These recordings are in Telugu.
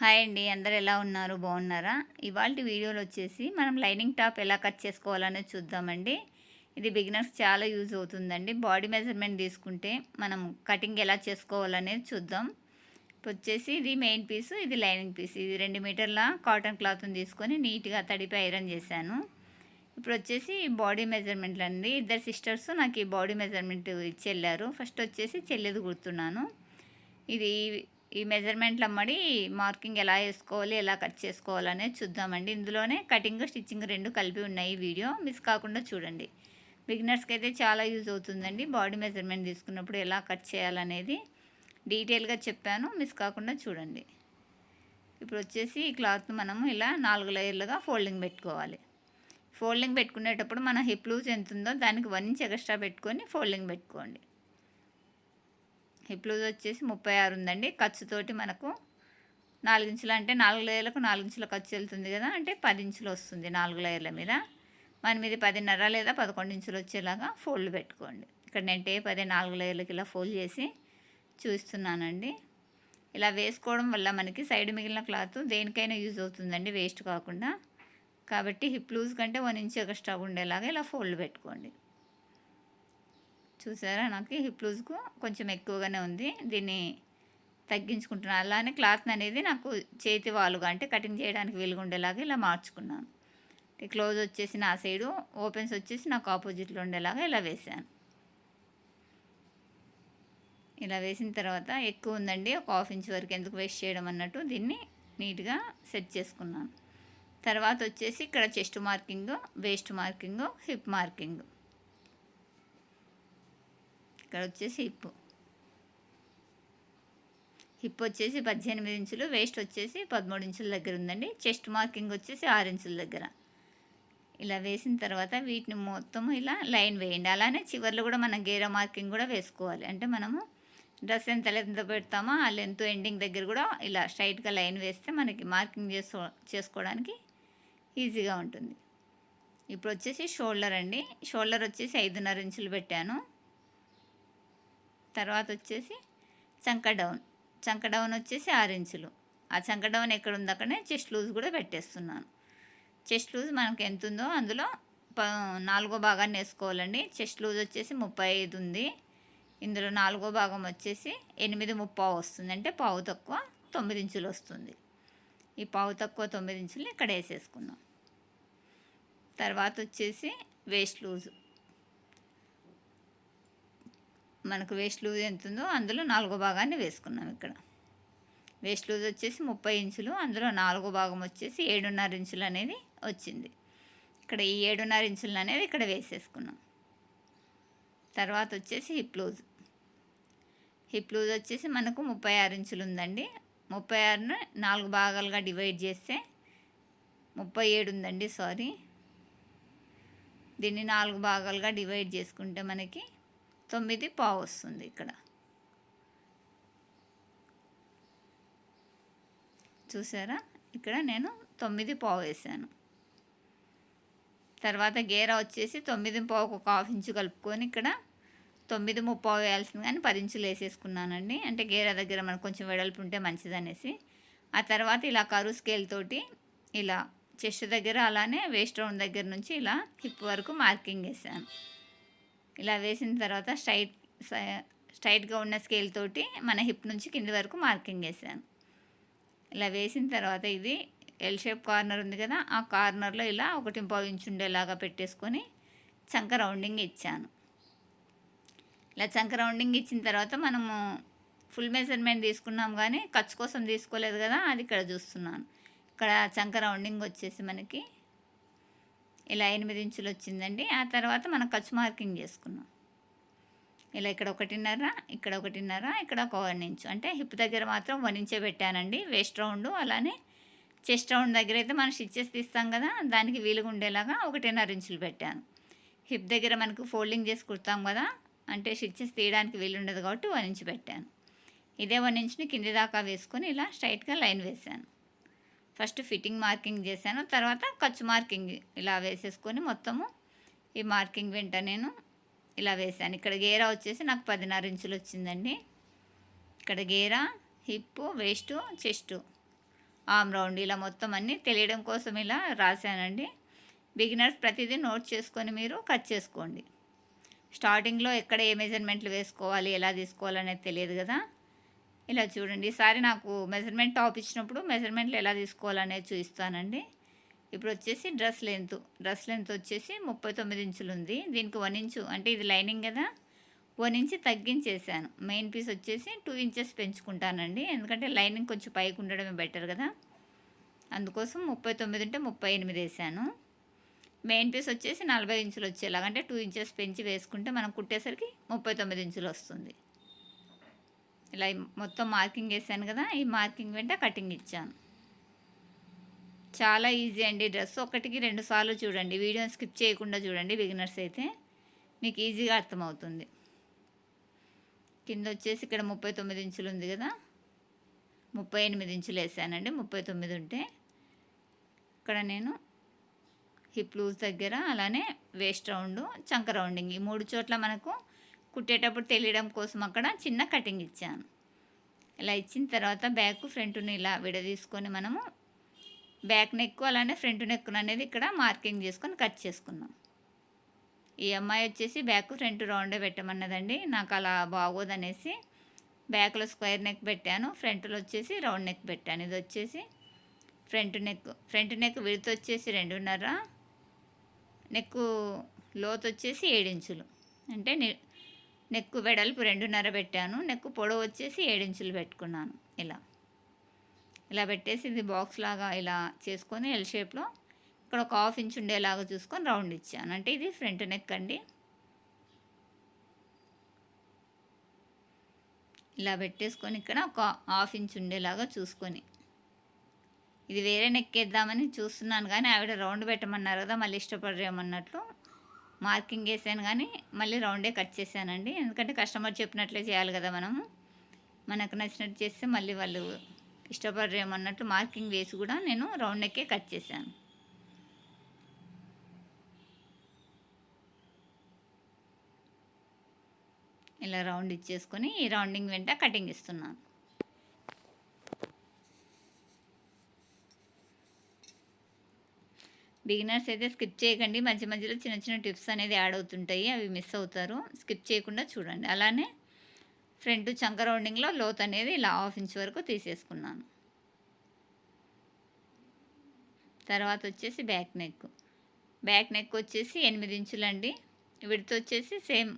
హాయ్ అండి అందరు ఎలా ఉన్నారు? బాగున్నారా? ఇవాళ వీడియోలో వచ్చేసి మనం లైనింగ్ టాప్ ఎలా కట్ చేసుకోవాలనేది చూద్దామండి. ఇది బిగినర్స్ చాలా యూజ్ అవుతుందండి. బాడీ మెజర్మెంట్ తీసుకుంటే మనం కటింగ్ ఎలా చేసుకోవాలనేది చూద్దాం. ఇప్పుడు వచ్చేసి ఇది మెయిన్ పీసు ఇది లైనింగ్ పీస్. ఇది రెండు మీటర్ల కాటన్ క్లాత్ని తీసుకొని నీట్గా తడిపి ఐరన్ చేశాను. ఇప్పుడు వచ్చేసి బాడీ మెజర్మెంట్లు అండి. ఇద్దరు సిస్టర్స్ నాకు ఈ బాడీ మెజర్మెంట్ ఇచ్చి వెళ్ళారు ఫస్ట్ వచ్చేసి చెల్లెది గుర్తున్నాను ఇది ఈ మెజర్మెంట్లు అమ్మడి మార్కింగ్ ఎలా వేసుకోవాలి ఎలా కట్ చేసుకోవాలి అనేది చూద్దామండి. ఇందులోనే కటింగ్ స్టిచ్చింగ్ రెండు కలిపి ఉన్నాయి వీడియో. మిస్ కాకుండా చూడండి. బిగినర్స్కి అయితే చాలా యూజ్ అవుతుందండి. బాడీ మెజర్మెంట్ తీసుకున్నప్పుడు ఎలా కట్ చేయాలనేది డీటెయిల్గా చెప్పాను. మిస్ కాకుండా చూడండి. ఇప్పుడు వచ్చేసి ఈ క్లాత్ మనము ఇలా నాలుగు లేయర్లుగా ఫోల్డింగ్ పెట్టుకోవాలి. ఫోల్డింగ్ పెట్టుకునేటప్పుడు మన హిప్ లూజ్ ఎంత ఉందో దానికి వన్ ఇంచ్ ఎక్స్ట్రా పెట్టుకొని ఫోల్డింగ్ పెట్టుకోండి. హిప్ లూజ్ వచ్చేసి ముప్పై ఆరు ఉందండి. ఖర్చుతోటి మనకు నాలుగు ఇంచులు అంటే నాలుగు లేయర్లకు నాలుగు ఇంచుల ఖర్చు వెళ్తుంది కదా అంటే పది ఇంచులు వస్తుంది నాలుగు లేయర్ల మీద. మన మీద పదిన్నర లేదా పదకొండు ఇంచులు వచ్చేలాగా ఫోల్డ్ పెట్టుకోండి. ఇక్కడ నేను టేప్ అదే నాలుగు లేయర్లకి ఇలా ఫోల్డ్ చేసి చూస్తున్నానండి. ఇలా వేసుకోవడం వల్ల మనకి సైడ్ మిగిలిన క్లాత్ దేనికైనా యూజ్ అవుతుందండి వేస్ట్ కాకుండా. కాబట్టి హిప్ లూజ్ కంటే వన్ ఇంచ్ ఎక్స్ట్రా ఉండేలాగా ఇలా ఫోల్డ్ పెట్టుకోండి. చూసారా? నాకు హిప్ లూజ్కు కొంచెం ఎక్కువగానే ఉంది. దీన్ని తగ్గించుకుంటున్నాను అలానే క్లాత్ అనేది నాకు చేతి వాలుగా అంటే కటింగ్ చేయడానికి వీలుగా ఉండేలాగా ఇలా మార్చుకున్నాను. క్లోజ్ వచ్చేసి నా సైడు ఓపెన్స్ వచ్చేసి నాకు ఆపోజిట్లో ఉండేలాగా ఇలా వేసాను ఇలా వేసిన తర్వాత ఎక్కువ ఉందండి. ఒక హాఫ్ ఇంచ్ వరకు ఎందుకు వేస్ట్ చేయడం అన్నట్టు దీన్ని నీట్గా సెట్ చేసుకున్నాను. తర్వాత వచ్చేసి ఇక్కడ chest marking waist marking hip marking. ఇక్కడ వచ్చేసి హిప్ హిప్ వచ్చేసి పద్దెనిమిది ఇంచులు వేస్ట్ వచ్చేసి పదమూడు ఇంచుల దగ్గర ఉందండి. చెస్ట్ మార్కింగ్ వచ్చేసి ఆరు ఇంచుల దగ్గర. ఇలా వేసిన తర్వాత వీటిని మొత్తం ఇలా లైన్ వేయండి. అలానే చివర్లో కూడా మనం గేర మార్కింగ్ కూడా వేసుకోవాలి. అంటే మనము డ్రెస్ ఎంత లెంత్ పెడతామో ఆ లెంత్ ఎండింగ్ దగ్గర కూడా ఇలా స్ట్రైట్గా లైన్ వేస్తే మనకి మార్కింగ్ చేసుకో చేసుకోవడానికి ఈజీగా ఉంటుంది. ఇప్పుడు వచ్చేసి షోల్డర్ అండి. షోల్డర్ వచ్చేసి ఐదున్నర ఇంచులు పెట్టాను. తర్వాత వచ్చేసి చంక డౌన్. చంక డౌన్ వచ్చేసి ఆరు ఇంచులు. ఆ చంక డౌన్ ఎక్కడ ఉంది అక్కడనే చెస్ట్ లూజ్ కూడా పెట్టేస్తున్నాను. చెస్ట్ లూజ్ మనకు ఎంత ఉందో అందులో ప నాలుగో భాగాన్ని వేసుకోవాలండి. చెస్ట్ లూజ్ వచ్చేసి ముప్పై ఐదు ఉంది. ఇందులో నాలుగో భాగం వచ్చేసి ఎనిమిది ముప్పావు వస్తుంది. అంటే పావు తక్కువ తొమ్మిది ఇంచులు వస్తుంది. ఈ పావు తక్కువ తొమ్మిది ఇంచులు ఇక్కడ వేసేసుకుందాం. తర్వాత వచ్చేసి వేస్ట్ లూజ్. మనకు వేస్ట్ లూజ్ ఎంత ఉందో అందులో నాలుగో భాగాన్ని వేసుకున్నాం ఇక్కడ. వేస్ట్ లూజ్ వచ్చేసి ముప్పై ఇంచులు అందులో నాలుగో భాగం వచ్చేసి ఏడున్నర ఇంచులు అనేది వచ్చింది. ఇక్కడ ఈ ఏడున్నర ఇంచులు అనేది ఇక్కడ వేసేసుకున్నాం. తర్వాత వచ్చేసి హిప్ లూజ్ హిప్ లూజ్ వచ్చేసి మనకు ముప్పై ఆరు ఇంచులు ఉందండి. ముప్పై ఆరును నాలుగు భాగాలుగా డివైడ్ చేస్తే ముప్పై ఏడు ఉందండి సారీ దీన్ని నాలుగు భాగాలుగా డివైడ్ చేసుకుంటే మనకి తొమ్మిది పావు వస్తుంది ఇక్కడ. చూసారా? ఇక్కడ నేను తొమ్మిది పావు వేసాను. తర్వాత గేర వచ్చేసి తొమ్మిది పావుకు ఒక హాఫ్ ఇంచు కలుపుకొని ఇక్కడ తొమ్మిది ముప్పావు వేయాల్సింది కానీ పది ఇంచులు వేసేసుకున్నానండి. అంటే గేర దగ్గర మనకు కొంచెం వెడల్పు ఉంటే మంచిదనేసి. ఆ తర్వాత ఇలా కరు స్కేల్ తోటి ఇలా చెస్ట్ దగ్గర అలానే వేస్ట్ రౌండ్ దగ్గర నుంచి ఇలా హిప్ వరకు మార్కింగ్ వేసాను. ఇలా వేసిన తర్వాత స్ట్రైట్ స్ట్రైట్గా ఉన్న స్కేల్ తోటి మన హిప్ నుంచి కింది వరకు మార్కింగ్ వేసాను ఇలా వేసిన తర్వాత ఇది ఎల్ షేప్ కార్నర్ ఉంది కదా ఆ కార్నర్లో ఇలా ఒకటి ఇంచు ఉండేలాగా పెట్టేసుకొని చంక రౌండింగ్ ఇచ్చాను. ఇలా చంక రౌండింగ్ ఇచ్చిన తర్వాత మనము ఫుల్ మెజర్మెంట్ తీసుకున్నాం కానీ ఖర్చు కోసం తీసుకోలేదు కదా అది ఇక్కడ చూస్తున్నాను. ఇక్కడ చంక రౌండింగ్ వచ్చేసి మనకి ఇలా ఎనిమిది ఇంచులు వచ్చిందండి. ఆ తర్వాత మనం ఖర్చు మార్కింగ్ చేసుకున్నాం. ఇలా ఇక్కడ ఒకటిన్నర ఇక్కడ ఒకటిన్నర ఇక్కడ ఒక వన్ ఇంచు. అంటే హిప్ దగ్గర మాత్రం వన్ ఇంచే పెట్టానండి. వేస్ట్ రౌండ్ అలానే చెస్ట్ రౌండ్ దగ్గర అయితే మనం స్టిచ్చెస్ తీస్తాం కదా దానికి వీలుగా ఉండేలాగా ఒకటిన్నర ఇంచులు పెట్టాను. హిప్ దగ్గర మనకు ఫోల్డింగ్ చేసి కుడతాం కదా అంటే స్టిచ్చెస్ తీయడానికి వీలు ఉండదు కాబట్టి వన్ ఇంచు పెట్టాను. ఇదే వన్ ఇంచుని కింది దాకా వేసుకొని ఇలా స్ట్రైట్గా లైన్ వేసాను ఫస్ట్ ఫిట్టింగ్ మార్కింగ్ చేశాను. తర్వాత ఖర్చు మార్కింగ్ ఇలా వేసేసుకొని మొత్తము ఈ మార్కింగ్ వెంట నేను ఇలా వేసాను ఇక్కడ గేరా వచ్చేసి నాకు పదిన్నర ఇంచులు వచ్చిందండి. ఇక్కడ గేరా hip waist chest arm round ఇలా మొత్తం అన్నీ తెలియడం కోసం ఇలా రాశానండి. బిగినర్స్ ప్రతిదీ నోట్ చేసుకొని మీరు కట్ చేసుకోండి. స్టార్టింగ్లో ఎక్కడ ఏ మెజర్మెంట్లు వేసుకోవాలి ఎలా తీసుకోవాలనేది తెలియదు కదా. ఇలా చూడండి. ఈసారి నాకు మెజర్మెంట్ టాప్ ఇచ్చినప్పుడు మెజర్మెంట్లు ఎలా తీసుకోవాలనేది చూపిస్తానండి. ఇప్పుడు వచ్చేసి డ్రెస్ లెంత్ డ్రెస్ లెంత్ వచ్చేసి ముప్పై తొమ్మిది ఇంచులు ఉంది. దీనికి వన్ ఇంచు అంటే ఇది లైనింగ్ కదా. వన్ ఇంచ్ తగ్గించేసాను మెయిన్ పీస్ వచ్చేసి టూ ఇంచెస్ పెంచుకుంటానండి. ఎందుకంటే లైనింగ్ కొంచెం పైకి ఉండడమే బెటర్ కదా. అందుకోసం ముప్పై తొమ్మిది ఉంటే ముప్పై ఎనిమిది వేసాను మెయిన్ పీస్ వచ్చేసి నలభై ఇంచులు వచ్చేలాగా అంటే టూ ఇంచెస్ పెంచి వేసుకుంటే మనం కుట్టేసరికి ముప్పై తొమ్మిది ఇంచులు వస్తుంది. ఇలా మొత్తం మార్కింగ్ వేసాను కదా ఈ మార్కింగ్ వెంట కటింగ్ ఇచ్చాను. చాలా ఈజీ అండి డ్రెస్. ఒకటికి రెండు సార్లు చూడండి వీడియోని స్కిప్ చేయకుండా చూడండి బిగినర్స్ అయితే మీకు ఈజీగా అర్థమవుతుంది. కింద వచ్చేసి ఇక్కడ ముప్పై తొమ్మిది ఇంచులు ఉంది కదా ముప్పై ఎనిమిది ఇంచులు వేసానండి. ముప్పై తొమ్మిది ఉంటే ఇక్కడ నేను హిప్ లూజ్ దగ్గర అలానే వేస్ట్ రౌండ్ చంక రౌండింగ్. ఈ మూడు చోట్ల మనకు కుట్టేటప్పుడు తెలియడం కోసం అక్కడ చిన్న కటింగ్ ఇచ్చాను. ఇలా ఇచ్చిన తర్వాత బ్యాక్ ఫ్రంట్ని ఇలా విడదీసుకొని మనము బ్యాక్ నెక్ అలానే ఫ్రంట్ నెక్ అనేది ఇక్కడ మార్కింగ్ చేసుకొని కట్ చేసుకున్నాం. ఈ అమ్మాయి వచ్చేసి బ్యాక్ ఫ్రంట్ రౌండే పెట్టమన్నదండి. నాకు అలా బాగోదనేసి బ్యాక్లో స్క్వేర్ నెక్ పెట్టాను. ఫ్రంట్లో వచ్చేసి రౌండ్ నెక్ పెట్టాను. ఇది వచ్చేసి ఫ్రంట్ నెక్ ఫ్రంట్ నెక్ విడత వచ్చేసి రెండున్నర నెక్ లోతు వచ్చేసి ఏడించులు. అంటే నెక్కు వెడల్పు రెండున్నర పెట్టాను. నెక్కు పొడవు వచ్చేసి ఏడించులు పెట్టుకున్నాను. ఇలా. ఇలా పెట్టేసి ఇది బాక్స్ లాగా ఇలా చేసుకొని ఎల్ షేప్లో ఇక్కడ ఒక హాఫ్ ఇంచ్ ఉండేలాగా చూసుకొని రౌండ్ ఇచ్చాను. అంటే ఇది ఫ్రంట్ నెక్ అండి. ఇలా పెట్టేసుకొని ఇక్కడ ఒక హాఫ్ ఇంచ్ ఉండేలాగా చూసుకొని. ఇది వేరే నెక్కేద్దామని చూస్తున్నాను కానీ ఆవిడ రౌండ్ పెట్టమన్నారు కదా మళ్ళీ ఇష్టపడరేమన్నట్లు. మార్కింగ్ వేసాను కానీ మళ్ళీ రౌండే కట్ చేశానండి. ఎందుకంటే కస్టమర్ చెప్పినట్లే చేయాలి కదా మనము. మనకు నచ్చినట్టు చేస్తే మళ్ళీ వాళ్ళు ఇష్టపడరేమన్నట్టు మార్కింగ్ వేసి కూడా నేను రౌండ్ నెక్కే కట్ చేశాను. ఇలా రౌండ్ ఇచ్చేసుకొని ఈ రౌండింగ్ వెంట కటింగ్ ఇస్తున్నాను. బిగినర్స్ అయితే స్కిప్ చేయకండి. మధ్య మధ్యలో చిన్న చిన్న టిప్స్ అనేది యాడ్ అవుతుంటాయి. అవి మిస్ అవుతారు. స్కిప్ చేయకుండా చూడండి. అలానే ఫ్రంట్ చంక రౌండింగ్లో లోత్ అనేది ఇలా హాఫ్ ఇంచ్ వరకు తీసేసుకున్నాను. తర్వాత వచ్చేసి బ్యాక్ నెక్. బ్యాక్ నెక్ వచ్చేసి ఎనిమిది ఇంచులండి విడత వచ్చేసి సేమ్.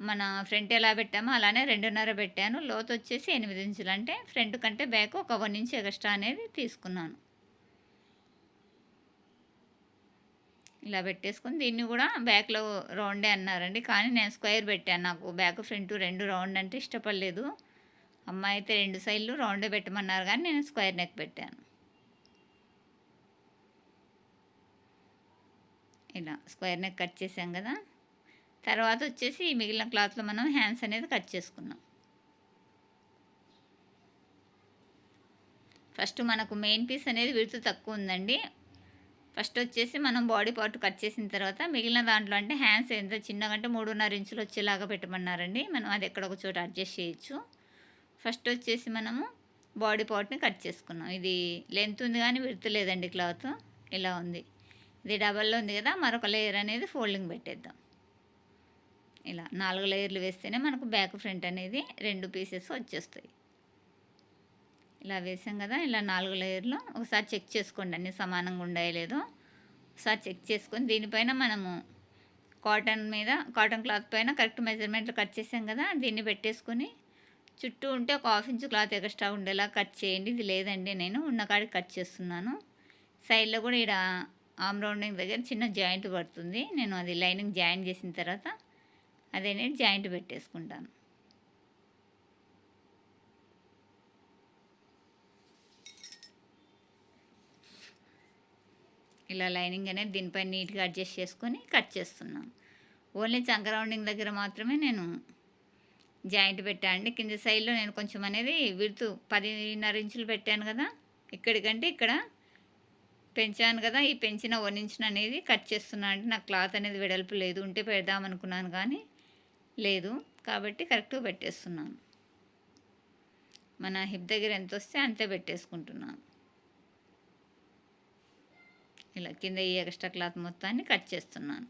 మన ఫ్రంట్ ఎలా పెట్టామో అలానే రెండున్నర పెట్టాను. లోత్ వచ్చేసి ఎనిమిది ఇంచులు. అంటే ఫ్రంట్ కంటే బ్యాక్ ఒక వన్ ఇంచ్ ఎక్స్ట్రా అనేది తీసుకున్నాను. ఇలా పెట్టేసుకొని దీన్ని కూడా బ్యాక్లో రౌండే అన్నారండి. కానీ నేను స్క్వేర్ పెట్టాను నాకు. బ్యాక్ ఫ్రంట్ రెండు రౌండ్ అంటే ఇష్టపడలేదు. అమ్మాయి అయితే రెండు సైడ్లు రౌండే పెట్టమన్నారు కానీ నేను స్క్వేర్ నెక్ పెట్టాను. ఇలా స్క్వేర్ నెక్ కట్ చేసాం కదా. తర్వాత వచ్చేసి మిగిలిన క్లాత్లో మనం హ్యాండ్స్ అనేది కట్ చేసుకున్నాం. ఫస్ట్ మనకు మెయిన్ పీస్ అనేది విడుతు తక్కువ ఉందండి. ఫస్ట్ వచ్చేసి మనం బాడీ పార్ట్ కట్ చేసిన తర్వాత మిగిలిన దాంట్లో అంటే హ్యాండ్స్ ఎంత చిన్నగా అంటే మూడున్నర ఇంచులు వచ్చేలాగా పెట్టమన్నారండి. మనం అది ఎక్కడ ఒక చోట అడ్జస్ట్ చేయొచ్చు. ఫస్ట్ వచ్చేసి మనము బాడీ పార్ట్ని కట్ చేసుకున్నాం. ఇది లెంత్ ఉంది కానీ విడత లేదండి క్లాత్. ఇలా ఉంది. ఇది డబల్లో ఉంది కదా మరొక లేయర్ అనేది ఫోల్డింగ్ పెట్టేద్దాం. ఇలా నాలుగు లేయర్లు వేస్తేనే మనకు బ్యాక్ ఫ్రంట్ అనేది రెండు పీసెస్ వచ్చేస్తాయి. ఇలా వేసాం కదా ఇలా నాలుగు లేయర్లు. ఒకసారి చెక్ చేసుకోండి అన్నీ సమానంగా ఉండాయి లేదో. ఒకసారి చెక్ చేసుకొని దీనిపైన మనము కాటన్ మీద కాటన్ క్లాత్ పైన కరెక్ట్ మెజర్మెంట్లు కట్ చేసాం కదా దీన్ని పెట్టేసుకొని చుట్టూ ఉంటే ఒక హాఫ్ ఇంచ్ క్లాత్ ఎక్స్ట్రా ఉండేలా కట్ చేయండి. ఇది లేదండి నేను ఉన్న కాడికి కట్ చేస్తున్నాను. సైడ్లో కూడా ఇక్కడ ఆమ్ రౌండింగ్ దగ్గర చిన్న జాయింట్ పడుతుంది. నేను అది లైనింగ్ జాయిన్ చేసిన తర్వాత అదే నేను జాయింట్ పెట్టేసుకుంటాను. ఇలా లైనింగ్ అనేది దీనిపై నీట్గా అడ్జస్ట్ చేసుకొని కట్ చేస్తున్నాను ఓన్లీ చంక రౌండింగ్ దగ్గర మాత్రమే నేను జాయింట్ పెట్టానండి కింద సైడ్లో నేను కొంచెం అనేది విడుతూ పదిన్నర ఇంచులు పెట్టాను కదా ఇక్కడికంటే ఇక్కడ పెంచాను కదా ఈ పెంచిన వన్ ఇంచున అనేది కట్ చేస్తున్నాను అంటే నాకు క్లాత్ అనేది వెడల్పు లేదు ఉంటే పెడదామనుకున్నాను కానీ లేదు. కాబట్టి కరెక్ట్గా పెట్టేస్తున్నాను. మన హిప్ దగ్గర ఎంత వస్తే అంతే పెట్టేసుకుంటున్నాను. ఇలా కింద ఈ ఎక్స్ట్రా క్లాత్ మొత్తాన్ని కట్ చేస్తున్నాను.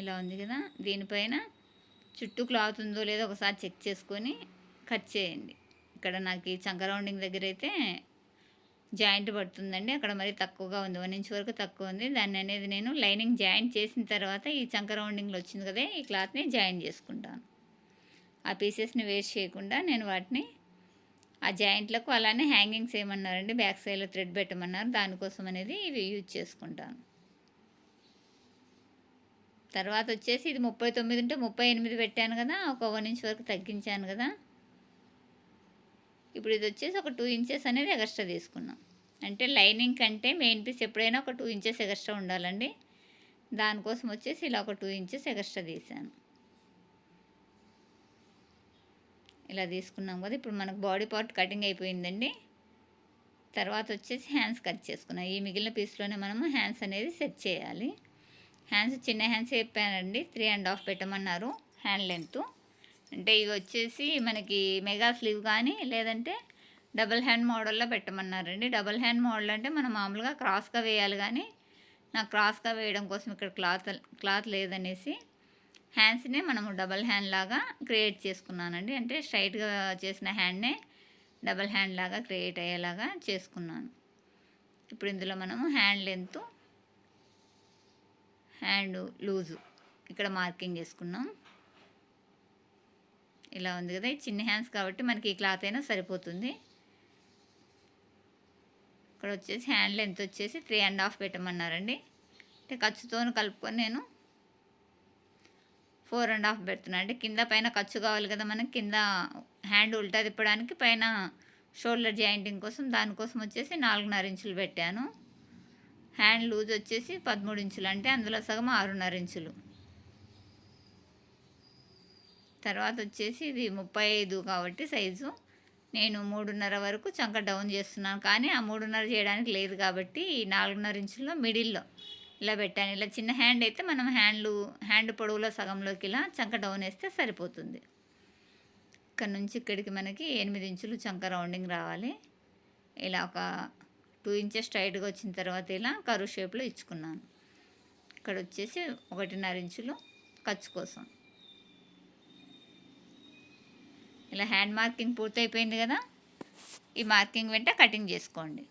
ఇలా ఉంది కదా దీనిపైన చుట్టూ క్లాత్ ఉందో లేదో ఒకసారి చెక్ చేసుకొని కట్ చేయండి. ఇక్కడ నాకు ఈ చంక రౌండింగ్ దగ్గర అయితే జాయింట్ పడుతుందండి అక్కడ మరి తక్కువగా ఉంది వన్ ఇంచ్ వరకు తక్కువ ఉంది. దాన్ని అనేది నేను లైనింగ్ జాయింట్ చేసిన తర్వాత ఈ చంక రౌండింగ్లో వచ్చింది కదా ఈ క్లాత్ని జాయిన్ చేసుకుంటాను. ఆ పీసెస్ని వేస్ట్ చేయకుండా నేను వాటిని ఆ జాయింట్లకు అలానే హ్యాంగింగ్స్ ఏమన్నారండి? బ్యాక్ సైడ్లో థ్రెడ్ పెట్టమన్నారు. దానికోసం అనేది ఇవి యూజ్ చేసుకుంటాను. తర్వాత వచ్చేసి ఇది ముప్పై తొమ్మిది ఉంటే ముప్పై ఎనిమిది పెట్టాను కదా ఒక వన్ ఇంచ్ వరకు తగ్గించాను కదా. ఇప్పుడు ఇది వచ్చేసి ఒక టూ ఇంచెస్ అనేది ఎగస్ట్రా తీసుకున్నాం. అంటే లైనింగ్ కంటే మెయిన్ పీస్ ఎప్పుడైనా ఒక టూ ఇంచెస్ ఎగస్ట్రా ఉండాలండి. దానికోసం వచ్చేసి ఇలా ఒక టూ ఇంచెస్ ఎగస్ట్రా తీసాను. ఇలా తీసుకున్నాం కదా ఇప్పుడు మనకు బాడీ పార్ట్ కటింగ్ అయిపోయిందండి. తర్వాత వచ్చేసి హ్యాండ్స్ కట్ చేసుకున్నాం. ఈ మిగిలిన పీస్లోనే మనము హ్యాండ్స్ అనేది సెట్ చేయాలి. హ్యాండ్స్ చిన్న హ్యాండ్స్ చెప్పానండి. త్రీ అండ్ హాఫ్ పెట్టమన్నారు హ్యాండ్ లెంత్ అంటే ఇవి వచ్చేసి మనకి మెగా స్లీవ్ కానీ లేదంటే డబుల్ హ్యాండ్ మోడల్లో పెట్టమన్నారండి. డబుల్ హ్యాండ్ మోడల్ అంటే మనం మామూలుగా క్రాస్గా వేయాలి కానీ నాకు క్రాస్గా వేయడం కోసం ఇక్కడ క్లాత్ క్లాత్ లేదనేసి హ్యాండ్స్నే మనము డబల్ హ్యాండ్ లాగా క్రియేట్ చేసుకున్నానండి. అంటే స్ట్రైట్గా చేసిన హ్యాండ్నే డబల్ హ్యాండ్ లాగా క్రియేట్ అయ్యేలాగా చేసుకున్నాను. ఇప్పుడు ఇందులో మనము హ్యాండ్ లెంత్ హ్యాండ్ లూజు ఇక్కడ మార్కింగ్ చేసుకున్నాం. ఇలా ఉంది కదా చిన్న హ్యాండ్స్ కాబట్టి మనకి ఈ క్లాత్ అయినా సరిపోతుంది. ఇక్కడ వచ్చేసి హ్యాండ్ లెంత్ వచ్చేసి త్రీ అండ్ హాఫ్ పెట్టమన్నారండి. అంటే ఖర్చుతో కలుపుకొని నేను ఫోర్ అండ్ హాఫ్ పెడుతున్నాను అంటే కింద పైన ఖర్చు కావాలి కదా మనకి కింద హ్యాండ్ ఉల్టా తిప్పడానికి పైన షోల్డర్ జాయింటింగ్ కోసం దానికోసం వచ్చేసి నాలుగున్నర ఇంచులు పెట్టాను. హ్యాండ్ లూజ్ వచ్చేసి పదమూడు ఇంచులు అంటే అందులో సగం ఆరున్నర ఇంచులు. తర్వాత వచ్చేసి ఇది ముప్పై ఐదు కాబట్టి సైజు. నేను మూడున్నర వరకు చంక డౌన్ చేస్తున్నాను కానీ ఆ మూడున్నర చేయడానికి లేదు కాబట్టి ఈ నాలుగున్నర ఇంచుల్లో మిడిల్లో ఇలా పెట్టాను. ఇలా చిన్న హ్యాండ్ అయితే మనం హ్యాండ్లు హ్యాండ్ పొడవులో సగంలోకి ఇలా చంక డౌన్ వేస్తే సరిపోతుంది. ఇక్కడ నుంచి ఇక్కడికి మనకి ఎనిమిది ఇంచులు చంక రౌండింగ్ రావాలి. ఇలా ఒక టూ ఇంచెస్ స్ట్రైట్గా వచ్చిన తర్వాత ఇలా కరువు షేప్లో ఇచ్చుకున్నాను. ఇక్కడ వచ్చేసి ఒకటిన్నర ఇంచులు ఖర్చు కోసం. ఇలా హ్యాండ్ మార్కింగ్ పూర్తయిపోయింది కదా? ఈ మార్కింగ్ వెంట కటింగ్ చేసుకోండి.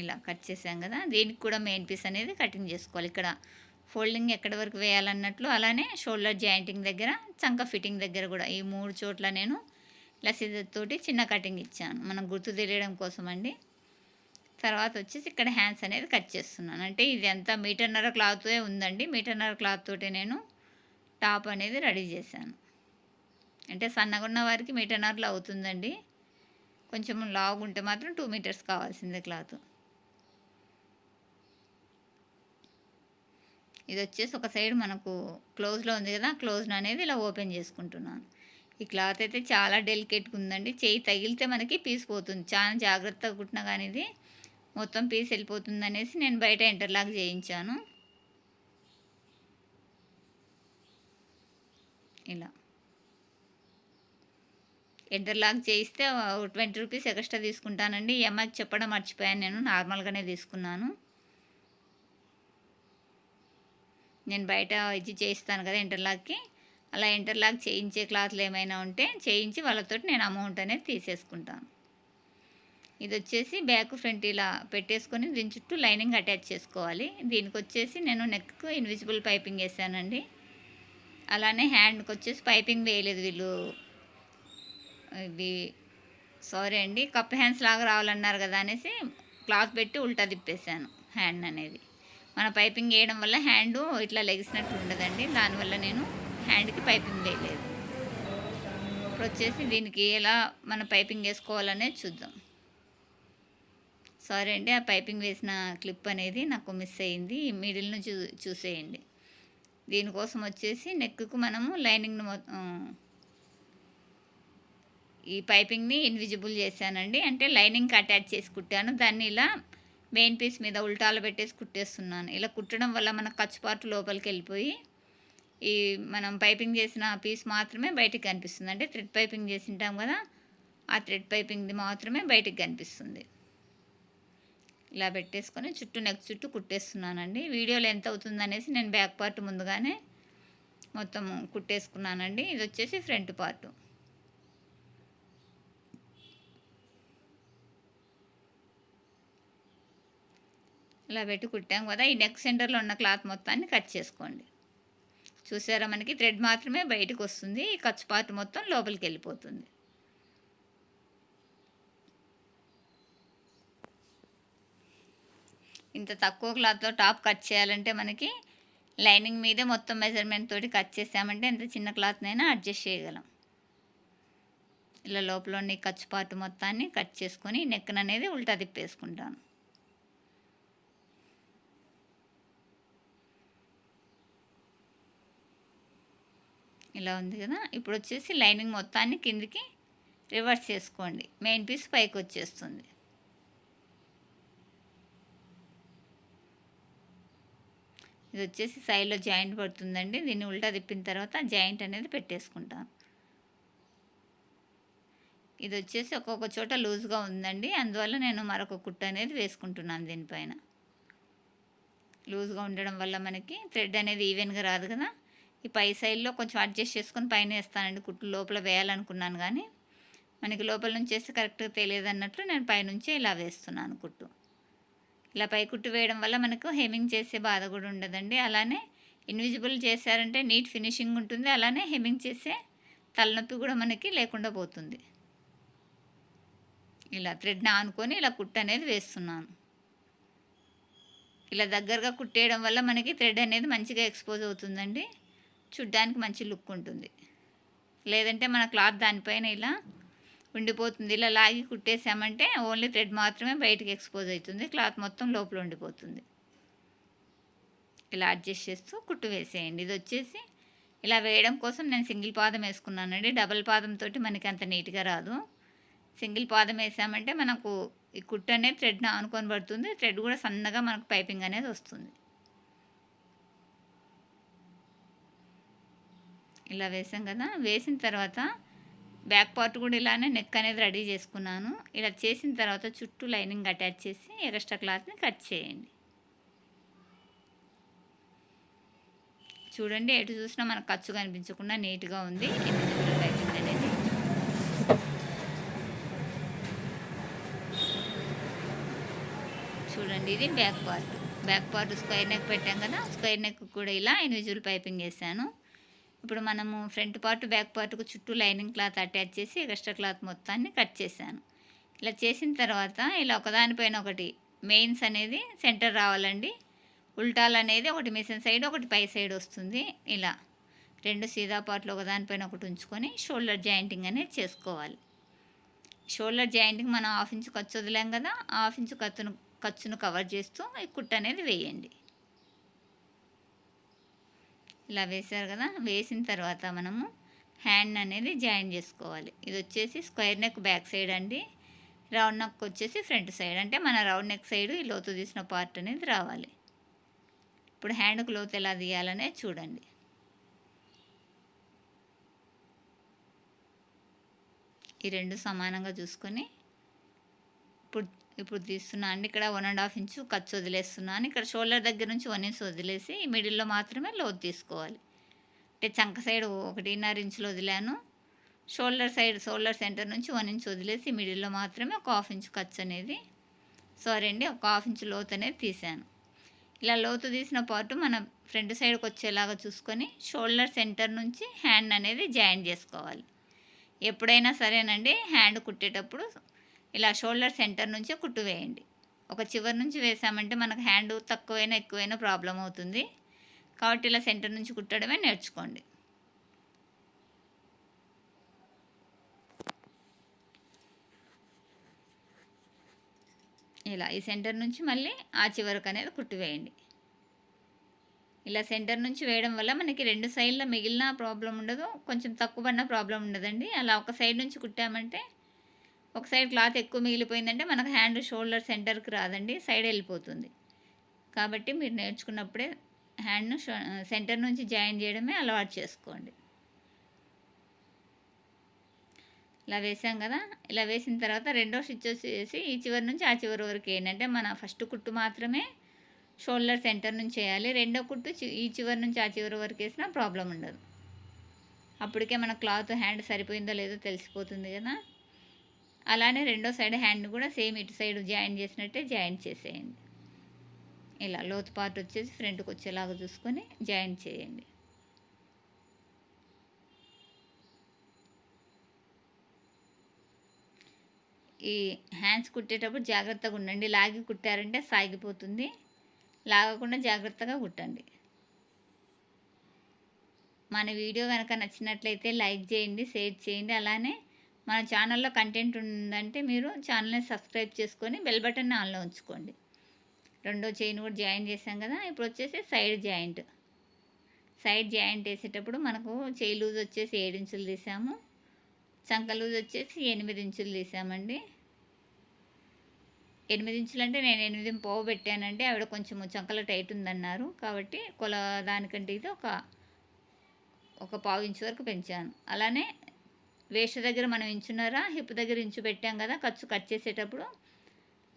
ఇలా కట్ చేసాం కదా దీనికి కూడా మెయిన్ పీస్ అనేది కటింగ్ చేసుకోవాలి. ఇక్కడ ఫోల్డింగ్ ఎక్కడి వరకు వేయాలన్నట్లు అలానే షోల్డర్ జాయింటింగ్ దగ్గర చంక ఫిట్టింగ్ దగ్గర కూడా ఈ మూడు చోట్ల నేను తోటి చిన్న కటింగ్ ఇచ్చాను. మనం గుర్తు తెలియడం కోసం అండి. తర్వాత వచ్చేసి ఇక్కడ హ్యాండ్స్ అనేది కట్ చేస్తున్నాను. అంటే ఇది అంతా మీటర్నర క్లాత్ ఉందండి. మీటర్న్నర క్లాత్ తోటి నేను టాప్ అనేది రెడీ చేశాను. అంటే సన్నగా ఉన్న వారికి మీటర్నర్లో అవుతుందండి. కొంచెం లావుగా ఉంటే మాత్రం టూ మీటర్స్ కావాల్సిందే క్లాత్. ఇది వచ్చేసి ఒక సైడ్ మనకు క్లోజ్లో ఉంది కదా క్లోజ్ అనేది ఇలా ఓపెన్ చేసుకుంటున్నాను. ఈ క్లాత్ అయితే చాలా డెలికేట్గా ఉందండి. చేయి తగిలితే మనకి పీస్ పోతుంది. చాలా జాగ్రత్తగా కుట్టినా కానీ ఇది మొత్తం పీస్ వెళ్ళిపోతుంది అనేసి నేను బయట ఇంటర్లాక్ చేయించాను. ఇలా. ఇంటర్లాక్ చేయిస్తే ట్వంటీ రూపీస్ ఎక్స్ట్రా తీసుకుంటానండి. ఈ చెప్పడం మర్చిపోయాను నేను. నార్మల్గానే తీసుకున్నాను. నేను బయట ఇచ్చి చేయిస్తాను కదా ఇంటర్లాక్కి. అలా ఇంటర్లాక్ చేయించే క్లాత్లు ఏమైనా ఉంటే చేయించి వాళ్ళతో నేను అమౌంట్ అనేది తీసేసుకుంటాను. ఇది వచ్చేసి బ్యాక్ ఫ్రంట్ ఇలా పెట్టేసుకొని దీని చుట్టూ లైనింగ్ అటాచ్ చేసుకోవాలి. దీనికి వచ్చేసి నేను నెక్కు ఇన్విజిబుల్ పైపింగ్ వేసానండి. అలానే హ్యాండ్కి వచ్చేసి పైపింగ్ వేయలేదు వీళ్ళు. ఇవి సారీ అండి కప్ హ్యాండ్స్ లాగా రావాలన్నారు కదా అనేసి క్లాత్ పెట్టి ఉల్టా తిప్పేశాను హ్యాండ్ అనేది. మన పైపింగ్ వేయడం వల్ల హ్యాండ్ ఇట్లా లెగిసినట్టు ఉండదండి. దానివల్ల నేను హ్యాండ్కి పైపింగ్ వేయలేదు. ఇప్పుడు వచ్చేసి దీనికి ఎలా మన పైపింగ్ వేసుకోవాలనేది చూద్దాం. సారీ అండి ఆ పైపింగ్ వేసిన క్లిప్ అనేది నాకు మిస్ అయింది మిడిల్ నుంచి చూసేయండి. దీనికోసం వచ్చేసి నెక్కు మనము లైనింగ్ను ఈ పైపింగ్ని ఇన్విజిబుల్ చేశానండి. అంటే లైనింగ్కి అటాచ్ చేసి కుట్టాను. దాన్ని ఇలా మెయిన్ పీస్ మీద ఉల్టాలు పెట్టేసి కుట్టేస్తున్నాను. ఇలా కుట్టడం వల్ల మన ఖర్చు పార్ట్ లోపలికి వెళ్ళిపోయి ఈ మనం పైపింగ్ చేసిన పీస్ మాత్రమే బయటికి కనిపిస్తుంది. అంటే థ్రెడ్ పైపింగ్ చేసింటాం కదా ఆ థ్రెడ్ పైపింగ్ది మాత్రమే బయటికి కనిపిస్తుంది. ఇలా పెట్టేసుకొని చుట్టూ నెక్ చుట్టూ కుట్టేస్తున్నానండి. వీడియోలో ఎంత అవుతుంది అనేసి నేను బ్యాక్ పార్ట్ ముందుగానే మొత్తం కుట్టేసుకున్నానండి. ఇది వచ్చేసి ఫ్రంట్ పార్ట్. ఇలా పెట్టి కుట్టాం కదా ఈ నెక్ సెంటర్లో ఉన్న క్లాత్ మొత్తాన్ని కట్ చేసుకోండి. చూసారా మనకి? థ్రెడ్ మాత్రమే బయటకు వస్తుంది ఈ ఖర్చు పార్ట్ మొత్తం లోపలికి వెళ్ళిపోతుంది. ఇంత తక్కువ క్లాత్లో టాప్ కట్ చేయాలంటే మనకి లైనింగ్ మీదే మొత్తం మెజర్మెంట్ తోటి కట్ చేసామంటే ఎంత చిన్న క్లాత్నైనా అడ్జస్ట్ చేయగలం. ఇలా లోపల ఉన్న ఖర్చు పార్ట్ మొత్తాన్ని కట్ చేసుకొని నెక్కన అనేది ఉల్టా తిప్పేసుకుంటాను. ఇలా ఉంది కదా. ఇప్పుడు వచ్చేసి లైనింగ్ మొత్తాన్ని కిందికి రివర్స్ చేసుకోండి. మెయిన్ పీస్ పైకి వచ్చేస్తుంది. ఇది వచ్చేసి సైడ్లో జాయింట్ పడుతుందండి. దీన్ని ఉల్టా తిప్పిన తర్వాత జాయింట్ అనేది పెట్టేసుకుంటాను ఇది వచ్చేసి ఒక్కొక్క చోట లూజ్గా ఉందండి. అందువల్ల నేను మరొక కుట్ట అనేది వేసుకుంటున్నాను దీనిపైన. లూజ్గా ఉండడం వల్ల మనకి థ్రెడ్ అనేది ఈవెన్గా రాదు కదా. ఈ పై సైడ్లో కొంచెం అడ్జస్ట్ చేసుకొని పైన వేస్తానండి. కుట్టు లోపల వేయాలనుకున్నాను కానీ మనకి లోపల నుంచి వేస్తే కరెక్ట్గా తెలియదు నేను పైనుంచి ఇలా వేస్తున్నాను కుట్టు. ఇలా పై కుట్టు వేయడం వల్ల మనకు హెమింగ్ చేసే బాధ కూడా ఉండదండి. అలానే ఇన్విజిబుల్ చేశారంటే నీట్ ఫినిషింగ్ ఉంటుంది. అలానే హెమింగ్ చేసే తలనొప్పి కూడా మనకి లేకుండా పోతుంది. ఇలా థ్రెడ్ని ఆనుకొని ఇలా కుట్టు అనేది వేస్తున్నాను. ఇలా దగ్గరగా కుట్టేయడం వల్ల మనకి థ్రెడ్ అనేది మంచిగా ఎక్స్పోజ్ అవుతుందండి. చూడ్డానికి మంచి లుక్ ఉంటుంది. లేదంటే మన క్లాత్ దానిపైన ఇలా ఉండిపోతుంది. ఇలా లాగి కుట్టేసామంటే ఓన్లీ థ్రెడ్ మాత్రమే బయటకు ఎక్స్పోజ్ అవుతుంది. క్లాత్ మొత్తం లోపల ఉండిపోతుంది. ఇలా అడ్జస్ట్ చేస్తూ కుట్టు వేసేయండి. ఇది వచ్చేసి ఇలా వేయడం కోసం నేను సింగిల్ పాదం వేసుకున్నానండి. డబల్ పాదంతో మనకి అంత నీట్గా రాదు. సింగిల్ పాదం వేసామంటే మనకు ఈ కుట్టు అనేది థ్రెడ్ని ఆనుకొని పడుతుంది. థ్రెడ్ కూడా సన్నగా మనకు పైపింగ్ అనేది వస్తుంది. ఇలా వేసాం కదా. వేసిన తర్వాత బ్యాక్ పార్ట్ కూడా ఇలానే నెక్ అనేది రెడీ చేసుకున్నాను. ఇలా చేసిన తర్వాత చుట్టూ లైనింగ్ అటాచ్ చేసి ఎక్స్ట్రా క్లాత్ని కట్ చేయండి. చూడండి ఎటు చూసినా మనకు ఖర్చు కనిపించకుండా నీట్గా ఉంది. అనేది. చూడండి ఇది back part. Back part square neck పెట్టాం కదా. స్క్వేర్ నెక్ కూడా ఇలా ఇన్విజువల్ పైపింగ్ వేసాను. ఇప్పుడు మనము ఫ్రంట్ పార్ట్ బ్యాక్ పార్ట్కు చుట్టూ లైనింగ్ క్లాత్ అటాచ్ చేసి ఎక్స్ట్రా క్లాత్ మొత్తాన్ని కట్ చేశాను. ఇలా చేసిన తర్వాత ఇలా ఒకదానిపైన ఒకటి మెయిన్స్ అనేది సెంటర్ రావాలండి. ఉల్టాలు అనేది ఒకటి మిషన్ సైడ్ ఒకటి పై సైడ్ వస్తుంది. ఇలా రెండు సీదా పార్ట్లు ఒకదానిపైన ఒకటి ఉంచుకొని షోల్డర్ జాయింటింగ్ అనేది చేసుకోవాలి. షోల్డర్ జాయింటింగ్ మనం హాఫ్ ఇంచు ఖర్చు వదిలాం కదా హాఫ్ ఇంచు ఖర్చును ఖర్చును కవర్ చేస్తూ ఈ కుట్ అనేది వేయండి. ఇలా వేసారు కదా వేసిన తర్వాత మనము హ్యాండ్ అనేది జాయిన్ చేసుకోవాలి. ఇది వచ్చేసి స్క్వేర్ నెక్ బ్యాక్ సైడ్ అండి రౌండ్ నెక్ వచ్చేసి ఫ్రంట్ సైడ్. అంటే మన రౌండ్ నెక్ సైడ్ ఈ లోతు తీసిన పార్ట్ అనేది రావాలి. ఇప్పుడు హ్యాండ్కు లోతు ఎలా తీయాలనే చూడండి. ఈ రెండు సమానంగా చూసుకొని ఇప్పుడు ఇప్పుడు తీస్తున్నాను అండి ఇక్కడ వన్ అండ్ హాఫ్ ఇంచు ఖర్చు వదిలేస్తున్నాను ఇక్కడ షోల్డర్ దగ్గర నుంచి వన్ ఇంచ్ వదిలేసి మిడిల్లో మాత్రమే లోతు తీసుకోవాలి. అంటే చంక సైడ్ ఒకటిన్నర ఇంచులు వదిలాను. షోల్డర్ సైడ్ షోల్డర్ సెంటర్ నుంచి వన్ ఇంచ్ వదిలేసి మిడిల్లో మాత్రమే ఒక హాఫ్ ఇంచ్ ఖర్చు అనేది సారీ అండి ఒక హాఫ్ ఇంచ్ లోతు అనేది తీసాను. ఇలా లోతు తీసిన పాటు మన ఫ్రంట్ సైడ్కి వచ్చేలాగా చూసుకొని షోల్డర్ సెంటర్ నుంచి హ్యాండ్ అనేది జాయిన్ చేసుకోవాలి. ఎప్పుడైనా సరేనండి హ్యాండ్ కుట్టేటప్పుడు ఇలా షోల్డర్ సెంటర్ నుంచే కుట్టు వేయండి. ఒక చివరి నుంచి వేసామంటే మనకు హ్యాండ్ తక్కువైనా ఎక్కువైనా ప్రాబ్లం అవుతుంది. కాబట్టి ఇలా సెంటర్ నుంచి కుట్టడమే నేర్చుకోండి. ఇలా ఈ సెంటర్ నుంచి మళ్ళీ ఆ చివరకు అనేది కుట్టివేయండి ఇలా సెంటర్ నుంచి వేయడం వల్ల మనకి రెండు సైడ్లో మిగిలిన ప్రాబ్లం ఉండదు కొంచెం తక్కువ పడిన ప్రాబ్లం ఉండదండి. అలా ఒక సైడ్ నుంచి కుట్టామంటే ఒక సైడ్ క్లాత్ ఎక్కువ మిగిలిపోయిందంటే మనకు హ్యాండ్ షోల్డర్ సెంటర్కి రాదండి సైడ్ వెళ్ళిపోతుంది. కాబట్టి మీరు నేర్చుకున్నప్పుడే హ్యాండ్ను సెంటర్ నుంచి జాయిన్ చేయడమే అలవాటు చేసుకోండి. ఇలా వేసాం కదా ఇలా వేసిన తర్వాత రెండో స్టిచ్ వచ్చేసి ఈ చివరి నుంచి ఆ చివరి వరకు ఏంటంటే మన ఫస్ట్ కుట్టు మాత్రమే షోల్డర్ సెంటర్ నుంచి వేయాలి. రెండో కుట్టు చి- ఈ చివరి నుంచి ఆ చివరి వరకు వేసినా ప్రాబ్లం ఉండదు. అప్పటికే మన క్లాత్ హ్యాండ్ సరిపోయిందో లేదో తెలిసిపోతుంది కదా. అలానే రెండో సైడ్ హ్యాండ్ని కూడా సేమ్ ఇటు సైడ్ జాయిన్ చేసినట్టే జాయిన్ చేసేయండి. ఇలా లోతు పార్ట్ వచ్చేసి ఫ్రంట్కి వచ్చేలాగా చూసుకొని జాయిన్ చేయండి. ఈ హ్యాండ్స్ కుట్టేటప్పుడు జాగ్రత్తగా ఉండండి. లాగి కుట్టారంటే సాగిపోతుంది. లాగకుండా జాగ్రత్తగా కుట్టండి. మన వీడియో కనుక నచ్చినట్లయితే లైక్ చేయండి షేర్ చేయండి. అలానే మన ఛానల్లో కంటెంట్ ఉందంటే మీరు ఛానల్ని సబ్స్క్రైబ్ చేసుకొని బెల్ బటన్ ఆన్లో ఉంచుకోండి. రెండో చైన్ కూడా జాయిన్ చేసాం కదా ఇప్పుడు వచ్చేసి సైడ్ జాయింట్. సైడ్ జాయింట్ వేసేటప్పుడు మనకు చేయి లూజ్ వచ్చేసి ఏడు ఇంచులు తీసాము. చంక లూజ్ వచ్చేసి ఎనిమిది ఇంచులు తీసామండి. ఎనిమిది ఇంచులు అంటే నేను ఎనిమిది పోవు పెట్టానంటే ఆవిడ కొంచెం చంకల టైట్ ఉందన్నారు. కాబట్టి కొల దానికంటే ఇది ఒక ఒక పావు ఇంచు వరకు పెంచాను. అలానే వేస్ట్ దగ్గర మనం ఇంచున్నారా? హిప్ దగ్గర ఇంచు పెట్టాం కదా ఖర్చు కట్ చేసేటప్పుడు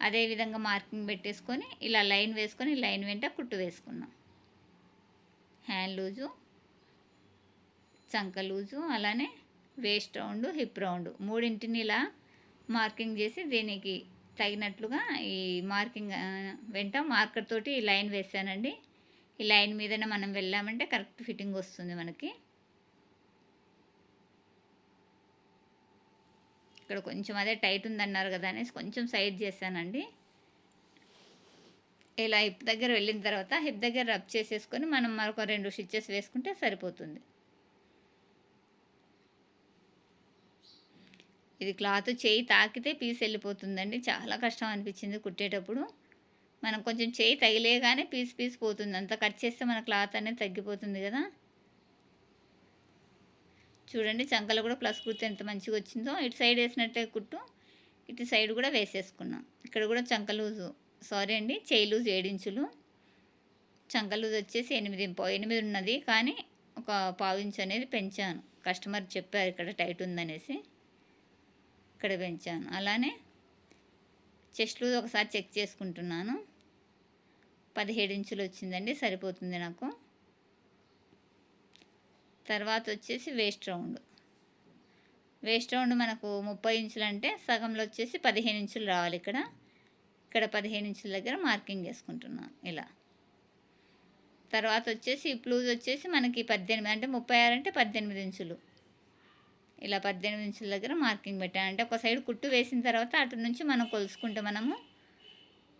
అదే విధంగా మార్కింగ్ పెట్టేసుకొని ఇలా లైన్ వేసుకొని లైన్ వెంట కుట్టు వేసుకున్నాం. హ్యాండ్ లూజు చంక లూజు అలానే వేస్ట్ రౌండ్ హిప్ రౌండ్ మూడింటిని ఇలా మార్కింగ్ చేసి దీనికి తగినట్లుగా ఈ మార్కింగ్ వెంట మార్కర్ తోటి ఈ లైన్ వేసానండి. ఈ లైన్ మీదనే మనం వెళ్ళామంటే కరెక్ట్ ఫిట్టింగ్ వస్తుంది మనకి. ఇక్కడ కొంచెం అదే టైట్ ఉందన్నారు కదా అనేసి కొంచెం సైడ్ చేశానండి. ఇలా హిప్ దగ్గర వెళ్ళిన తర్వాత హిప్ దగ్గర రబ్ చేసేసుకొని మనం మరొక రెండు స్టిచ్చెస్ వేసుకుంటే సరిపోతుంది. ఇది క్లాత్ చేయి తాకితే పీస్ వెళ్ళిపోతుందండి. చాలా కష్టం అనిపించింది కుట్టేటప్పుడు. మనం కొంచెం చేయి తగిలేగానే పీస్ పీస్ పోతుంది. అంత కట్ చేస్తే మన క్లాత్ అనేది తగ్గిపోతుంది కదా. చూడండి చంకలు కూడా ప్లస్ కుర్తి ఎంత మంచిగా వచ్చిందో. ఇటు సైడ్ వేసినట్టే కుట్టు ఇటు సైడ్ కూడా వేసేసుకున్నాం. ఇక్కడ కూడా చంక లూజు సారీ అండి చేయి లూజ్ ఏడించులు చంక లూజ్ వచ్చేసి ఎనిమిది ఎనిమిది ఉన్నది కానీ ఒక పావు ఇంచు అనేది పెంచాను. కస్టమర్ చెప్పారు ఇక్కడ టైట్ ఉందనేసి ఇక్కడ పెంచాను. అలానే చెస్ట్ లూజ్ ఒకసారి చెక్ చేసుకుంటున్నాను. పదిహేడు ఇంచులు వచ్చిందండి సరిపోతుంది నాకు. తర్వాత వచ్చేసి వేస్ట్ రౌండ్ వేస్ట్ రౌండ్ మనకు ముప్పై ఇంచులు అంటే సగంలో వచ్చేసి పదిహేను ఇంచులు రావాలి ఇక్కడ. ఇక్కడ పదిహేను ఇంచుల దగ్గర మార్కింగ్ చేసుకుంటున్నాను ఇలా. తర్వాత వచ్చేసి ప్లూజ్ వచ్చేసి మనకి పద్దెనిమిది అంటే ముప్పై ఆరు అంటే పద్దెనిమిది ఇంచులు. ఇలా పద్దెనిమిది ఇంచుల దగ్గర మార్కింగ్ పెట్టాను అంటే ఒక సైడ్ కుట్టు వేసిన తర్వాత అటు నుంచి మనం కొలుసుకుంటే మనము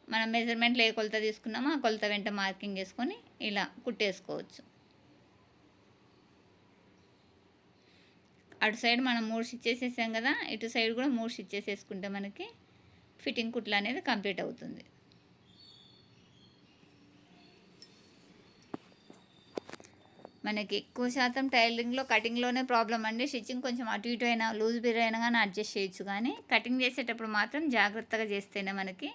మనం మెజర్మెంట్లో ఏ కొలత తీసుకున్నామో ఆ కొలత వెంట మార్కింగ్ వేసుకొని ఇలా కుట్టేసుకోవచ్చు. అటు సైడ్ మనం మూడు స్టిచ్ వేసాం కదా ఇటు సైడ్ కూడా మూడు స్టిచ్ చేసేసుకుంటే మనకి ఫిట్టింగ్ కుట్లు అనేది కంప్లీట్ అవుతుంది. మనకి ఎక్కువ శాతం టైలరింగ్లో కటింగ్లోనే ప్రాబ్లం అండి. స్టిచ్చింగ్ కొంచెం అటు ఇటు అయినా లూజ్ బీర్ అయినా కానీ అడ్జస్ట్ చేయొచ్చు కానీ కటింగ్ చేసేటప్పుడు మాత్రం జాగ్రత్తగా చేస్తేనే మనకి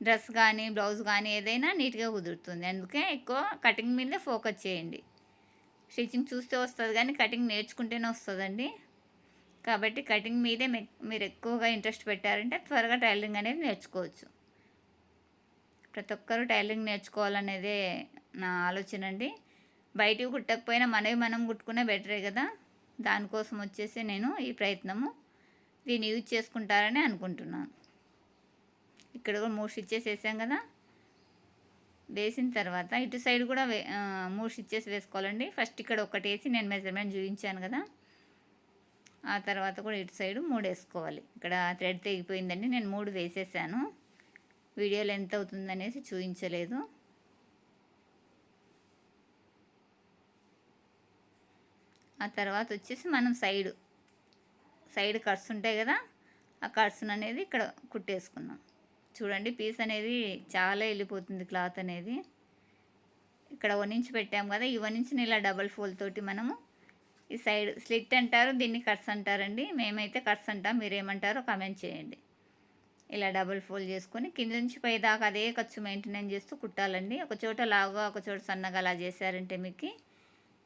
డ్రెస్ కానీ బ్లౌజ్ కానీ ఏదైనా నీట్గా కుదురుతుంది. అందుకే ఎక్కువ కటింగ్ మీదే ఫోకస్ చేయండి. స్టిచ్చింగ్ చూస్తే వస్తుంది కానీ కటింగ్ నేర్చుకుంటేనే వస్తుందండి. కాబట్టి కటింగ్ మీదే మీరు ఎక్కువగా ఇంట్రెస్ట్ పెట్టారంటే త్వరగా టైలరింగ్ అనేది నేర్చుకోవచ్చు. ప్రతి ఒక్కరూ టైలరింగ్ నేర్చుకోవాలనేదే నా ఆలోచన అండి. బయటికి కుట్టకపోయినా మనవి మనం కుట్టుకునే బెటరే కదా. దానికోసం వచ్చేసి నేను ఈ ప్రయత్నము. దీన్ని యూజ్ చేసుకుంటారని అనుకుంటున్నాను. ఇక్కడ కూడా మూడు స్టిచ్చెస్ వేసాం కదా. వేసిన తర్వాత ఇటు సైడ్ కూడా మూడు స్టిచ్చెస్ వేసుకోవాలండి. ఫస్ట్ ఇక్కడ ఒకటి వేసి నేను మెజర్మెంట్ చూపించాను కదా. ఆ తర్వాత కూడా ఇటు సైడ్ మూడు వేసుకోవాలి. ఇక్కడ థ్రెడ్ తెగిపోయిందండి. నేను మూడు వేసేసాను. వీడియోలో ఎంత అవుతుందనేసి చూపించలేదు. ఆ తర్వాత వచ్చేసి మనం సైడ్ సైడ్ కట్స్ ఉంటాయి కదా ఆ కట్స్ అనేది ఇక్కడ కుట్టేసుకున్నాం చూడండి పీస్ అనేది చాలా వెళ్ళిపోతుంది క్లాత్ అనేది. ఇక్కడ వన్ ఇంచ్ పెట్టాం కదా ఈ వన్ ఇంచ్ని ఇలా డబల్ ఫోల్ తోటి మనము ఈ సైడ్ స్లిట్ అంటారు దీన్ని కట్స్ అంటారండి. మేమైతే కట్స్ అంటాం మీరేమంటారో కామెంట్ చేయండి. ఇలా డబుల్ ఫోల్డ్ చేసుకొని కింద నుంచి పై దాకా అదే ఖర్చు మెయింటెనెన్స్ చేస్తూ కుట్టాలండి. ఒక చోట లావుగా ఒక చోట సన్నగా అలా చేశారంటే మీకు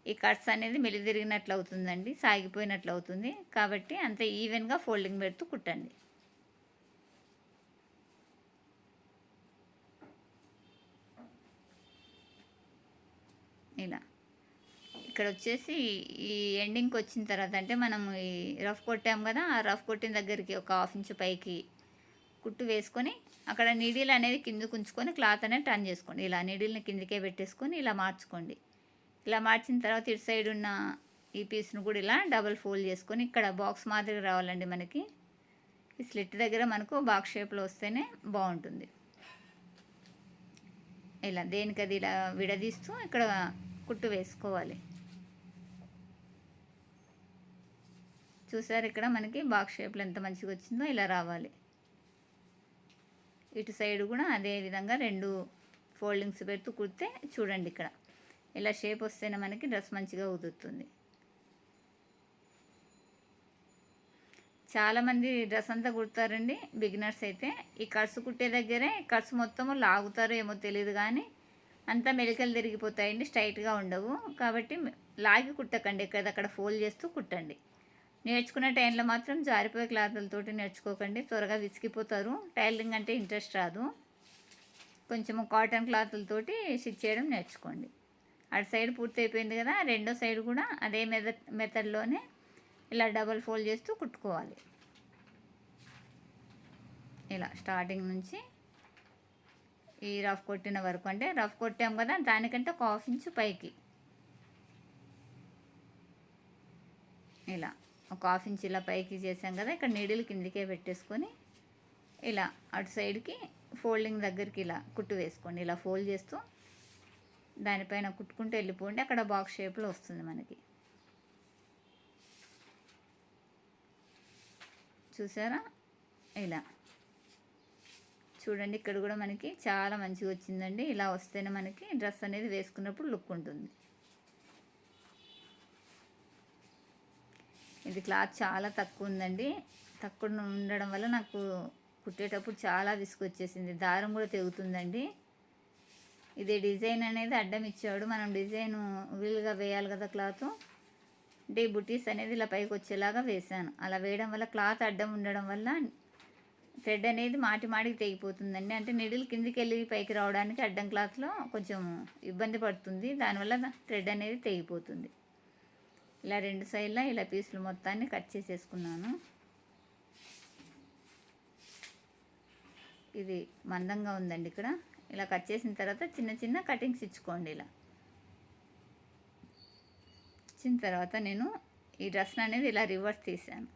ఈ కట్స్ అనేది మెలిదిరిగినట్లు అవుతుందండి సాగిపోయినట్లు అవుతుంది. కాబట్టి అంత ఈవెన్గా ఫోల్డింగ్ పెడుతూ కుట్టండి ఇలా ఇక్కడ వచ్చేసి ఈ ఎండింగ్కి వచ్చిన తర్వాత అంటే మనం ఈ రఫ్ కొట్టాం కదా ఆ రఫ్ కొట్టిన దగ్గరికి ఒక హాఫ్ ఇంచ్ పైకి కుట్టు వేసుకొని అక్కడ నీడిల్ అనేది కిందకు ఉంచుకొని క్లాత్ అనేది టర్న్ చేసుకోండి. ఇలా నీడిల్ని కిందకే పెట్టేసుకొని ఇలా మార్చుకోండి. ఇలా మార్చిన తర్వాత ఇటు సైడ్ ఉన్న ఈ పీస్ను కూడా ఇలా డబుల్ ఫోల్డ్ చేసుకొని ఇక్కడ బాక్స్ మాదిరిగా రావాలండి మనకి. ఈ స్లిట్ దగ్గర మనకు బాక్స్ షేప్లో వస్తేనే బాగుంటుంది. ఇలా దేనికి అది ఇలా విడదీస్తూ ఇక్కడ కుట్టు వేసుకోవాలి. చూసారు ఇక్కడ మనకి బాక్స్ షేప్లో ఎంత మంచిగా వచ్చిందో ఇలా రావాలి. ఇటు సైడ్ కూడా అదే విధంగా రెండు ఫోల్డింగ్స్ పెడుతూ కుడితే చూడండి ఇక్కడ. ఇలా షేప్ వస్తేనే మనకి డ్రెస్ మంచిగా ఉదురుతుంది చాలామంది డ్రెస్ అంతా కుడతారండి బిగినర్స్ అయితే. ఈ కట్స్ కుట్టే దగ్గరే కట్స్ మొత్తము లాగుతారో ఏమో తెలియదు కానీ అంతా మెలికలు తిరిగిపోతాయండి స్ట్రైట్గా ఉండవు. కాబట్టి లాగి కుట్టకండి ఎక్కడక్కడ ఫోల్డ్ చేస్తూ కుట్టండి. నేర్చుకునే టైంలో మాత్రం జారిపోయే క్లాతులతోటి నేర్చుకోకండి. త్వరగా విసిగిపోతారు. టైలరింగ్ అంటే ఇంట్రెస్ట్ రాదు. కొంచెము కాటన్ క్లాతులతోటి స్టిచ్ చేయడం నేర్చుకోండి. అటు సైడ్ పూర్తి అయిపోయింది కదా రెండో సైడ్ కూడా అదే మెథడ్ మెథడ్లోనే ఇలా డబల్ ఫోల్డ్ చేస్తూ కుట్టుకోవాలి. ఇలా స్టార్టింగ్ నుంచి ఈ రఫ్ కొట్టిన వరకు అంటే రఫ్ కొట్టాం కదా దానికంటే ఒక హాఫ్ ఇంచు పైకి. ఇలా ఒక హాఫ్ ఇంచ్ ఇలా పైకి చేసాం కదా ఇక్కడ నీడిల్ కిందికే పెట్టేసుకొని ఇలా అటు సైడ్కి ఫోల్డింగ్ దగ్గరికి ఇలా కుట్టు వేసుకోండి. ఇలా ఫోల్డ్ చేస్తూ దానిపైన కుట్టుకుంటూ వెళ్ళిపోండి. అక్కడ బాక్స్ షేప్లో వస్తుంది మనకి. చూసారా? ఇలా. చూడండి ఇక్కడ కూడా మనకి చాలా మంచిగా వచ్చిందండి. ఇలా వస్తేనే మనకి డ్రెస్ అనేది వేసుకున్నప్పుడు లుక్ ఉంటుంది. ఇది క్లాత్ చాలా తక్కువ ఉందండి. తక్కువ ఉండడం వల్ల నాకు కుట్టేటప్పుడు చాలా విసుగొచ్చేసింది దారం కూడా తెగుతుందండి. ఇది డిజైన్ అనేది అడ్డం ఇచ్చాడు. మనం డిజైన్ వీలుగా వేయాలి కదా క్లాత్. అంటే ఈ బుటీస్ అనేది ఇలా పైకి వచ్చేలాగా వేసాను అలా వేయడం వల్ల క్లాత్ అడ్డం ఉండడం వల్ల థ్రెడ్ అనేది మాటి మాటికి తెగిపోతుందండి. అంటే నిడిల్ కిందికి వెళ్ళి పైకి రావడానికి అడ్డం క్లాత్లో కొంచెం ఇబ్బంది పడుతుంది. దానివల్ల థ్రెడ్ అనేది తెగిపోతుంది. ఇలా రెండు సైడ్లా ఇలా పీసులు మొత్తాన్ని కట్ చేసేసుకున్నాను. ఇది మందంగా ఉందండి ఇక్కడ. ఇలా కట్ చేసిన తర్వాత చిన్న చిన్న కటింగ్స్ ఇచ్చుకోండి ఇలా. ఇచ్చిన తర్వాత నేను ఈ డ్రెస్ అనేది ఇలా రివర్స్ తీసాను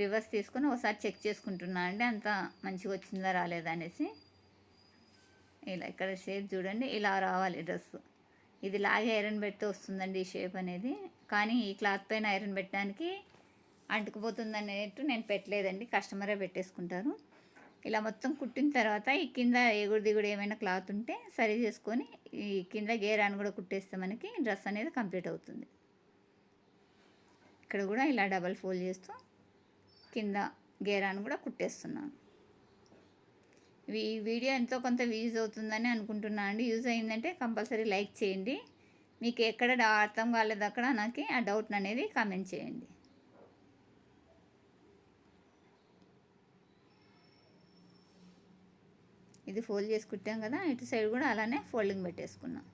రివర్స్ తీసుకొని ఒకసారి చెక్ చేసుకుంటున్నా అండి అంత మంచిగా వచ్చిందా రాలేదా అనేసి. ఇలా ఇక్కడ షేప్ చూడండి ఇలా రావాలి డ్రెస్ ఇది లాగే ఐరన్ పెడితే వస్తుందండి ఈ షేప్ అనేది. కానీ ఈ క్లాత్ పైన ఐరన్ పెట్టడానికి అంటుకుపోతుంది అనేట్టు నేను పెట్టలేదండి. కస్టమరే పెట్టేసుకుంటారు. ఇలా మొత్తం కుట్టిన తర్వాత ఈ కింద ఎగుడు దిగుడు ఏమైనా క్లాత్ ఉంటే సరి చేసుకొని ఈ కింద గేరాన్ని కూడా కుట్టేస్తే మనకి డ్రెస్ అనేది కంప్లీట్ అవుతుంది. ఇక్కడ కూడా ఇలా డబల్ ఫోల్డ్ చేస్తూ కింద గేరాన్ని కూడా కుట్టేస్తున్నాను. ఈ వీడియో ఎంతో కొంత యూజ్ అవుతుందని అనుకుంటున్నాను అండి. యూజ్ అయిందంటే కంపల్సరీ లైక్ చేయండి. మీకు ఎక్కడ అర్థం కాలేదు అక్కడ నాకు ఆ డౌట్ అనేది కామెంట్ చేయండి. ఇది ఫోల్డ్ చేసుకుంటాం కదా ఇటు సైడ్ కూడా అలానే ఫోల్డింగ్ పెట్టేసుకున్నాం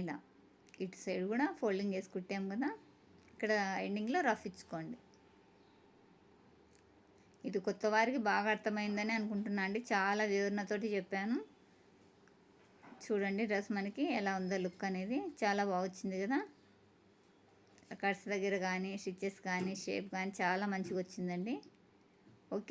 ఇలా ఇటు సైడ్ కూడా ఫోల్డింగ్ వేసి కుట్టాం కదా. ఇక్కడ ఎండింగ్లో రఫ్ ఇచ్చుకోండి. ఇది కొత్త వారికి బాగా అర్థమైందని అనుకుంటున్నా అండి. చాలా వివరణతోటి చెప్పాను. చూడండి డ్రెస్ మనకి ఎలా ఉందో లుక్ అనేది. చాలా బాగా వచ్చింది కదా. కట్స్ దగ్గర కానీ స్టిచ్చెస్ కానీ షేప్ కానీ చాలా మంచిగా వచ్చిందండి. ఓకే.